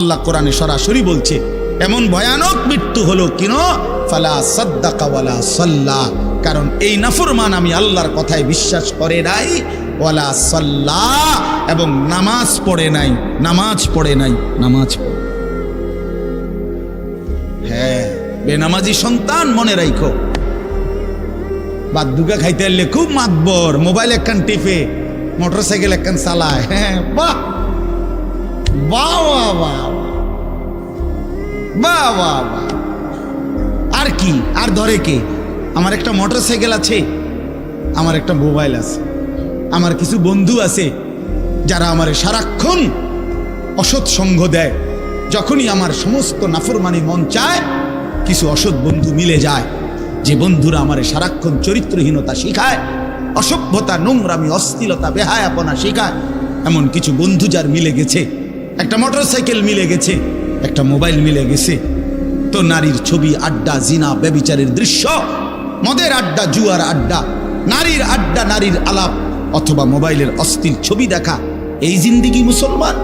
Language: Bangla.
আল্লাহ কোরআনে সরাসরি বলছে, এমন ভয়ানক মৃত্যু হলো কিন? ফালা সাদ্দাকা ওয়ালা সাল্লা। কারণ এই নাফরমান আমি আল্লাহর কথায় বিশ্বাস করে নাই। ওয়ালা সাল্লা। এবং নামাজ পড়ে নাই। নামাজ পড়ে নাই। নামাজ হ্যাঁ বেনামাজি সন্তান মনে রাখো বাদ দুগা খাইতে এলে খুব মাতবর, মোবাইল একখান টিপে মোটর সাইকেল একখান চালায়। হ্যাঁ বাহ বাহ বাহ। বাহ বাহ আর কি? আর ধরে কে? আমার একটা মোটর সাইকেল আছে, আমার একটা মোবাইল আছে, আমার কিছু বন্ধু আছে, যারা আমার সারাক্ষণ অসৎ সঙ্গ দেয়। যখনই আমার সমস্ত নাফরমানি মন চায়, কিছু অসৎ বন্ধু মিলে যায়। যে বন্ধুরা আমার সারাক্ষণ চরিত্রহীনতা শিখায়, অসভ্যতা, নোংরামি অস্থিলতা বেহায়াপনা শেখায়, এমন কিছু বন্ধু যার মিলে গেছে, একটা মোটর সাইকেল মিলে গেছে একটা মোবাইল মিলে গেছে। তো নারীর ছবি, আড্ডা, জিনা, ব্যবিচারের দৃশ্য, মদের আড্ডা, জুয়ার আড্ডা, নারীর আড্ডা, নারীর আলাপ, অথবা মোবাইলের অস্থির ছবি দেখা, এই জিন্দিগি মুসলমান?